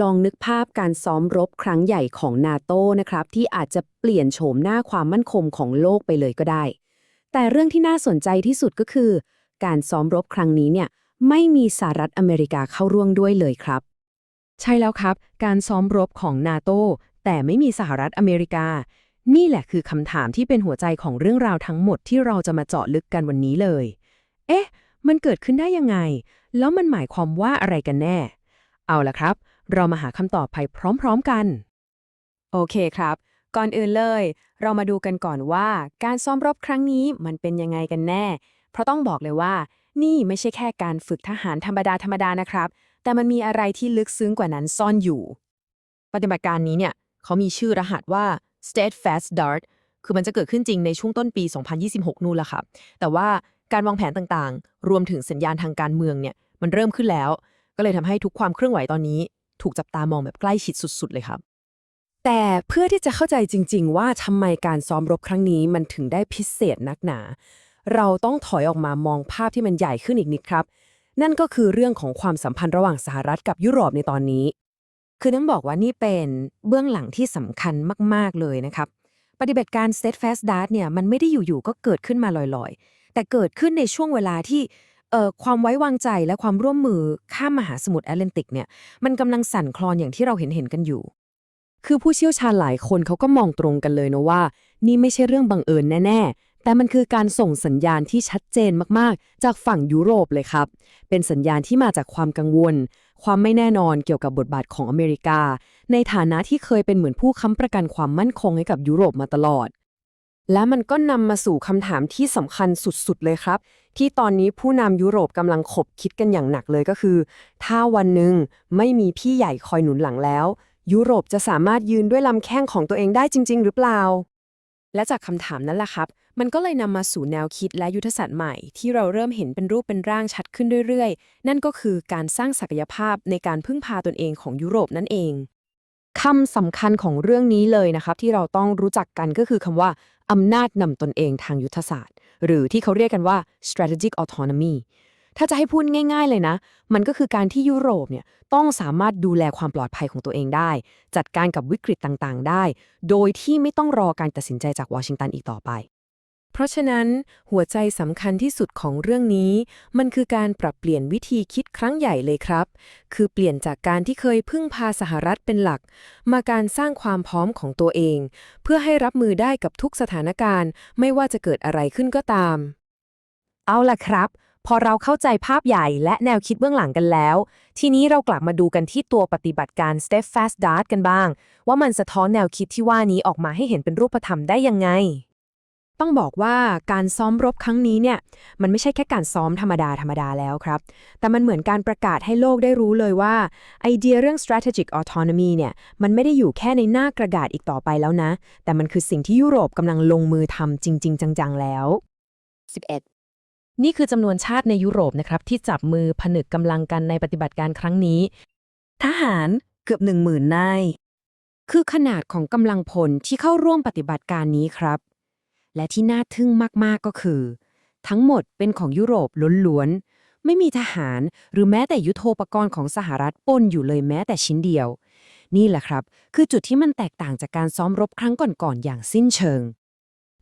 ลองนึกภาพการซ้อมรบครั้งใหญ่ของนาโตนะครับ ที่อาจจะเปลี่ยนโฉมหน้าความมั่นคงของโลกไปเลยก็ได้ แต่เรื่องที่น่าสนใจที่สุดก็คือ การซ้อมรบครั้งนี้เนี่ยไม่มีสหรัฐอเมริกาเข้าร่วมด้วยเลยครับ ใช่แล้วครับ การซ้อมรบของนาโตแต่ไม่มีสหรัฐอเมริกา นี่แหละคือคำถามที่เป็นหัวใจของเรื่องราวทั้งหมดที่เราจะมาเจาะลึกกันวันนี้เลย เอ๊ะ มันเกิดขึ้นได้ยังไง แล้วมันหมายความว่าอะไรกันแน่ เอาล่ะครับ เรามาหาคำตอบไปพร้อมๆกัน โอเคครับ ก่อนอื่นเลย เรามาดูกันก่อนว่าการซ้อมรบครั้งนี้มันเป็นยังไงกันแน่ เพราะต้องบอกเลยว่า นี่ไม่ใช่แค่การฝึกทหารธรรมดาธรรมดานะครับ แต่มันมีอะไรที่ลึกซึ้งกว่านั้นซ่อนอยู่ ปฏิบัติการนี้เนี่ยเขามีชื่อรหัสว่า Steadfast Dart คือมันจะเกิดขึ้นจริงในช่วงต้นปี 2026 นู่นละค่ะแต่ว่าการวางแผนต่างๆ รวมถึงสัญญาณทางการเมืองเนี่ย มันเริ่มขึ้นแล้ว ก็เลยทำให้ทุกความเคลื่อนไหวตอนนี้ ถูกจับตามองแบบใกล้ชิดสุด ๆ เลยครับ แต่เพื่อที่จะเข้าใจจริง ๆ ว่าทำไมการซ้อมรบครั้งนี้มันถึงได้พิเศษนักหนา เราต้องถอยออกมามองภาพที่มันใหญ่ขึ้นอีกนิดครับ นั่นก็คือเรื่องของความสัมพันธ์ระหว่างสหรัฐกับยุโรปในตอนนี้ คือต้องบอกว่านี่เป็นเบื้องหลังที่สำคัญมากๆเลยนะครับ ปฏิบัติการ Steadfast Dart เนี่ยมันไม่ได้อยู่ๆก็เกิดขึ้นมาลอยๆ แต่เกิดขึ้นในช่วงเวลาที่ ความไว้วางใจและความร่วมมือข้ามมหาสมุทรแอตแลนติกเนี่ยมันกำลังสั่นคลอนอย่างที่เราเห็นเห็นกันอยู่ คือผู้เชี่ยวชาญหลายคนเขาก็มองตรงกันเลยนะว่า นี่ไม่ใช่เรื่องบังเอิญแน่ๆ แต่มันคือการส่งสัญญาณที่ชัดเจนมากๆ จากฝั่งยุโรปเลยครับ เป็นสัญญาณที่มาจากความกังวล ความไม่แน่นอนเกี่ยวกับบทบาทของอเมริกา ในฐานะที่เคยเป็นเหมือนผู้ค้ำประกันความมั่นคงให้กับยุโรปมาตลอด และมันก็นำมาสู่คำถามที่สำคัญสุดๆเลยครับ ที่ตอนนี้ผู้นำยุโรปกำลังขบคิดกันอย่างหนักเลยก็คือ ถ้าวันหนึ่งไม่มีพี่ใหญ่คอยหนุนหลังแล้ว ยุโรปจะสามารถยืนด้วยลำแข้งของตัวเองได้จริง ๆ หรือเปล่า และจากคำถามนั้นล่ะครับ มันก็เลยนำมาสู่แนวคิดและยุทธศาสตร์ใหม่ ที่เราเริ่มเห็นเป็นรูปเป็นร่างชัดขึ้นเรื่อยๆ นั่นก็คือการสร้างศักยภาพในการพึ่งพาตนเองของยุโรปนั่นเอง คำสำคัญของเรื่องนี้เลยนะครับ ที่เราต้องรู้จักกันก็คือคำว่าอำนาจนำตนเองทางยุทธศาสตร์ หรือที่เขาเรียกกันว่า strategic autonomy ถ้าจะให้พูดง่าย ๆ เลยนะ มันก็คือการที่ยุโรปเนี่ยต้องสามารถดูแลความปลอดภัยของตัวเองได้ จัดการกับวิกฤตต่างๆ ได้ โดยที่ไม่ต้องรอการตัดสินใจจากวอชิงตันอีกต่อไป ราะฉะนั้นหัวใจสำคัญที่สุดของเรื่องนี้ มันคือการปรับเปลี่ยนวิธีคิดครั้งใหญ่เลยครับ คือเปลี่ยนจากการที่เคยพึ่งพาสหรัฐเป็นหลัก มาการสร้างความพร้อมของตัวเอง เพื่อให้รับมือได้กับทุกสถานการณ์ ไม่ว่าจะเกิดอะไรขึ้นก็ตาม เอาล่ะครับ พอเราเข้าใจภาพใหญ่และแนวคิดเบื้องหลังกันแล้ว ทีนี้เรากลับมาดูกันที่ตัวปฏิบัติการ Steadfast Dart กันบ้าง ว่ามันสะท้อนแนวคิดที่ว่านี้ออกมาให้เห็นเป็นรูปธรรมได้ยังไง ต้องบอกว่าการซ้อมรบครั้งนี้เนี่ยมันไม่ใช่แค่การซ้อมธรรมดาธรรมดาแล้วครับ แต่มันเหมือนการประกาศให้โลกได้รู้เลยว่า ไอเดียเรื่อง strategic autonomy เนี่ยมันไม่ได้อยู่แค่ในหน้ากระดาษอีกต่อไปแล้วนะ แต่มันคือสิ่งที่ยุโรปกำลังลงมือทำจริง ๆ จังๆแล้ว 11นี่คือจำนวนชาติในยุโรปนะครับ ที่จับมือผนึกกำลังกันในปฏิบัติการครั้งนี้ ทหารเกือบหนึ่งหมื่นนาย คือขนาดของกำลังพลที่เข้าร่วมปฏิบัติการนี้ครับ และที่น่าทึ่งมาก ๆ ก็คือ ทั้งหมดเป็นของยุโรปล้วนๆ ไม่มีทหารหรือแม้แต่ยุโทโธปกรณ์ของสหรัฐปนอยู่เลยแม้แต่ชิ้นเดียว นี่แหละครับ คือจุดที่มันแตกต่างจากการซ้อมรบครั้งก่อนๆอย่างสิ้นเชิง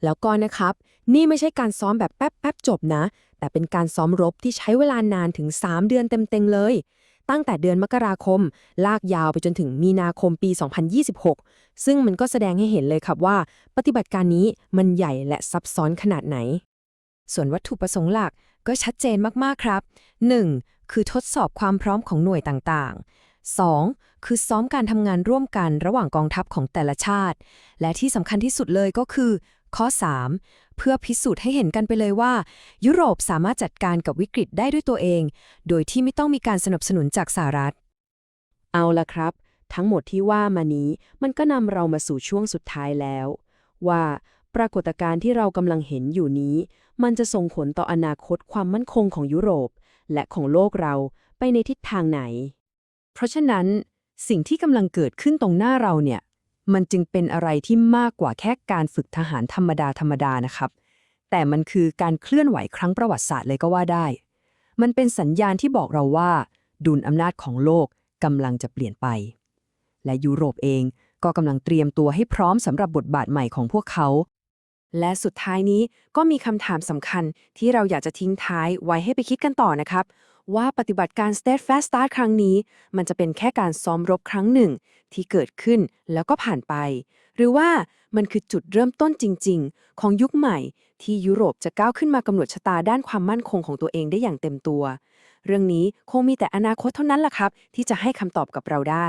แล้วก็นะครับ นี่ไม่ใช่การซ้อมแบบแป๊บๆจบนะ แต่เป็นการซ้อมรบที่ใช้เวลานานถึง 3 เดือนเต็มๆเลย ตั้งแต่เดือนมกราคม ลากยาวไปจนถึงมีนาคมปี 2026 ซึ่งมันก็แสดงให้เห็นเลยครับว่า ปฏิบัติการนี้มันใหญ่และซับซ้อนขนาดไหน ส่วนวัตถุประสงค์หลักก็ชัดเจนมากๆครับ 1. คือทดสอบความพร้อมของหน่วยต่างๆ 2. คือซ้อมการทำงานร่วมกันระหว่างกองทัพของแต่ละชาติ และที่สำคัญที่สุดเลยก็คือ ข้อ 3. เพื่อพิสูจน์ให้เห็นกันไปเลยว่า ยุโรปสามารถจัดการกับวิกฤตได้ด้วยตัวเอง โดยที่ไม่ต้องมีการสนับสนุนจากสหรัฐ เอาละครับ ทั้งหมดที่ว่ามานี้มันก็นำเรามาสู่ช่วงสุดท้ายแล้ว ว่าปรากฏการณ์ที่เรากำลังเห็นอยู่นี้ มันจะส่งผลต่ออนาคตความมั่นคงของยุโรป และของโลกเราไปในทิศทางไหน เพราะฉะนั้นสิ่งที่กำลังเกิดขึ้นตรงหน้าเราเนี่ย มันจึงเป็นอะไรที่มากกว่าแค่การฝึกทหารธรรมดาธรรมดานะครับ แต่มันคือการเคลื่อนไหวครั้งประวัติศาสตร์เลยก็ว่าได้ มันเป็นสัญญาณที่บอกเราว่า ดุลอำนาจของโลกกำลังจะเปลี่ยนไป และยุโรปเองก็กำลังเตรียมตัวให้พร้อมสำหรับบทบาทใหม่ของพวกเขา และสุดท้ายนี้ก็มีคำถามสำคัญที่เราอยากจะทิ้งท้ายไว้ให้ไปคิดกันต่อนะครับ ว่าปฏิบัติการ Steadfast Start ครั้งนี้ มันจะเป็นแค่การซ้อมรบครั้งหนึ่ง ที่เกิดขึ้นแล้วก็ผ่านไป หรือว่ามันคือจุดเริ่มต้นจริง ๆ ของยุคใหม่ ที่ยุโรปจะก้าวขึ้นมากำหนดชะตาด้านความมั่นคงของตัวเองได้อย่างเต็มตัว เรื่องนี้คงมีแต่อนาคตเท่านั้นล่ะครับ ที่จะให้คำตอบกับเราได้